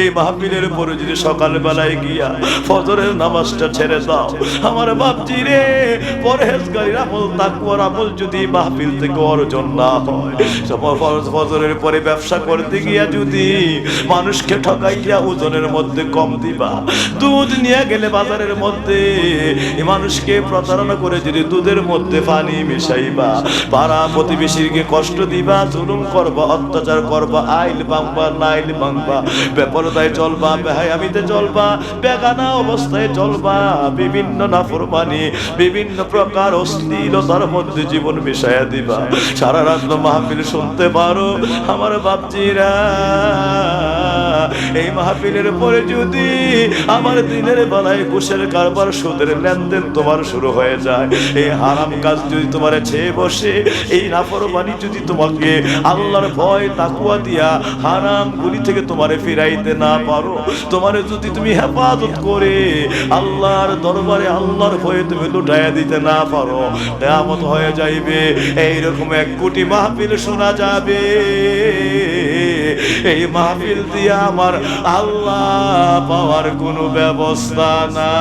এই মাহফিলের উপরে যদি সকালবেলায় গিয়া ফজরের নামাজটা ছেড়ে দাও, আমার বাপজি রে, পরহেজগারির আমল তাকুয়ার আমল যদি মাহফিল থেকে অর্জন না হয়, তোমার ফরজ ফজরের পরে ব্যবসা করতে গিয়া যদি মানুষকে ঠকাইয়া ওজনের মধ্যে কম দিবা, দুধ নিয়ে গেলে বাজারের মধ্যে এই মানুষকে প্রতারণা করে যদি দুধের মধ্যে পানি মিশাইবা, পাড়া প্রতিবেশীকে কষ্ট দিবা, জুলুম করবা, অত্যাচার করবা, আইল বাংবা, নাইল বাংবা বেপরদায় চলবা, বেহায়ামিতে চলবা, বেগানা অবস্থায় চলবা, বিভিন্ন নাফরমানি, বিভিন্ন প্রকার অশ্লীলতার মধ্যে জীবন মিশাইয়া দিবা। সারা রাত মাহফিল শুনতে পারো, আমার বাপজিরা। এই মাহফিলের পরে যদি আমার দিনের বেলায় ঘুষের কারবার সুদের লেনদেন তোমার শুরু হয়ে যায়, এই হারাম কাজ যদি তোমার ছেয়ে বসে, এই নাফরমানি যদি তোমাকে আল্লাহর ভয়, তাকুয়া দিয়া হারাম গুলি থেকে তোমারে ফিরাইতে না পারো, তোমারে যদি তুমি হেফাজত করে আল্লাহর দরবারে আল্লাহর ভয়ে তুমি লুটাইয়া দিতে না পারো, কেয়ামত হয়ে যাইবে, এইরকম এক কোটি মাহফিল শোনা যাবে। এই মাহফিল দিয়ে আমার আল্লাহ পাওয়ার কোনো ব্যবস্থা না